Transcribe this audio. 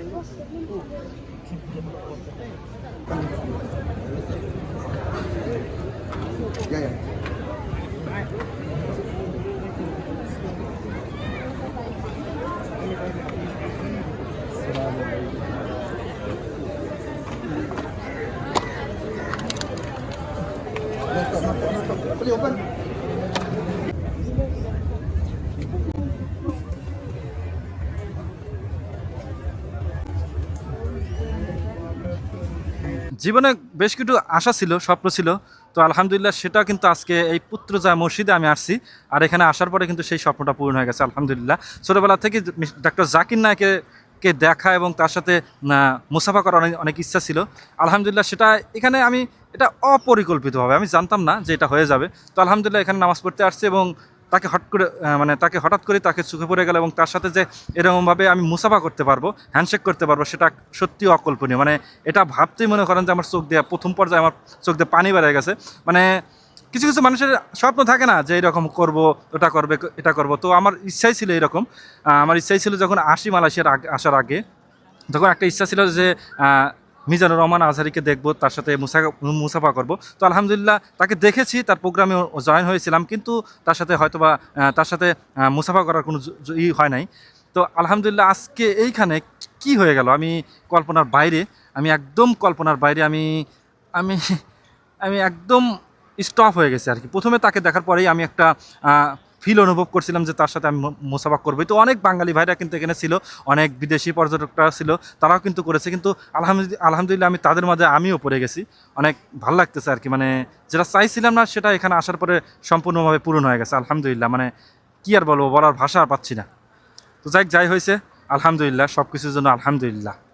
Yang 要问 জীবনে বেশ কিছু আশা ছিল, স্বপ্ন ছিল। তো আলহামদুলিল্লাহ সেটা কিন্তু আজকে এই পুত্রজা মসজিদে আমি আসছি, আর এখানে আসার পরে কিন্তু সেই স্বপ্নটা পূরণ হয়ে গেছে, আলহামদুলিল্লাহ। ছোটোবেলা থেকে ডাক্তার জাকির নায়কে কে দেখা এবং তার সাথে মুসাফা করার অনেক অনেক ইচ্ছা ছিল। আলহামদুলিল্লাহ সেটা এখানে আমি, এটা অপরিকল্পিতভাবে, আমি জানতাম না যে এটা হয়ে যাবে। তো আলহামদুলিল্লাহ এখানে নামাজ পড়তে আসছি এবং তাকে হট করে মানে তাকে হঠাৎ করে তাকে চোখে পড়ে গেল এবং তার সাথে যে এরকমভাবে আমি মুসাফা করতে পারব হ্যান্ডশেক করতে পারব, সেটা সত্যি অকল্পনীয়। মানে এটা ভাবতেই মনে করেন যে আমার চোখ দিয়ে, প্রথম পর্যায়ে আমার চোখ দিয়ে পানি বেড়ে গেছে। মানে কিছু কিছু মানুষের স্বপ্ন থাকে না যে এরকম করব, ওটা করবে, এটা করব। তো আমার ইচ্ছাই ছিল এরকম। আমার ইচ্ছাই ছিল যখন আসি মালয়েশিয়ার আসার আগে, তখন একটা ইচ্ছা ছিল যে মিজানুর রহমান আজহারিকে দেখব, তার সাথে মুসা মুসাফা করব। তো আলহামদুলিল্লাহ তাকে দেখেছি, তার প্রোগ্রামে জয়েন হয়েছিলাম, কিন্তু তার সাথে হয়তোবা তার সাথে মুসাফা করার কোনো ই হয় নাই। তো আলহামদুলিল্লাহ আজকে এইখানে কি হয়ে গেল? আমি কল্পনার বাইরে, আমি একদম কল্পনার বাইরে, আমি আমি আমি একদম স্টপ হয়ে গেছে আর কি। প্রথমে তাকে দেখার পরেই আমি একটা ফিল অনুভব করছিলাম যে তার সাথে আমি মোসাফা করব তো অনেক বাঙালি ভাইরা কিন্তু এখানে ছিল, অনেক বিদেশি পর্যটকরা ছিল, তারাও কিন্তু করেছে। কিন্তু আলহামদুলিল্লাহ আলহামদুলিল্লাহ আমি তাদের মাঝে আমিও পড়ে গেছি। অনেক ভালো লাগতেছে আর কি। মানে যেটা চাইছিলাম না, সেটা এখানে আসার পরে সম্পূর্ণভাবে পূরণ হয়ে গেছে। আলহামদুলিল্লাহ। মানে কি আর বলব, বলার ভাষা আর পাচ্ছি না। তো যাই যাই হয়েছে, আলহামদুলিল্লাহ। সব কিছুর জন্য আলহামদুলিল্লাহ।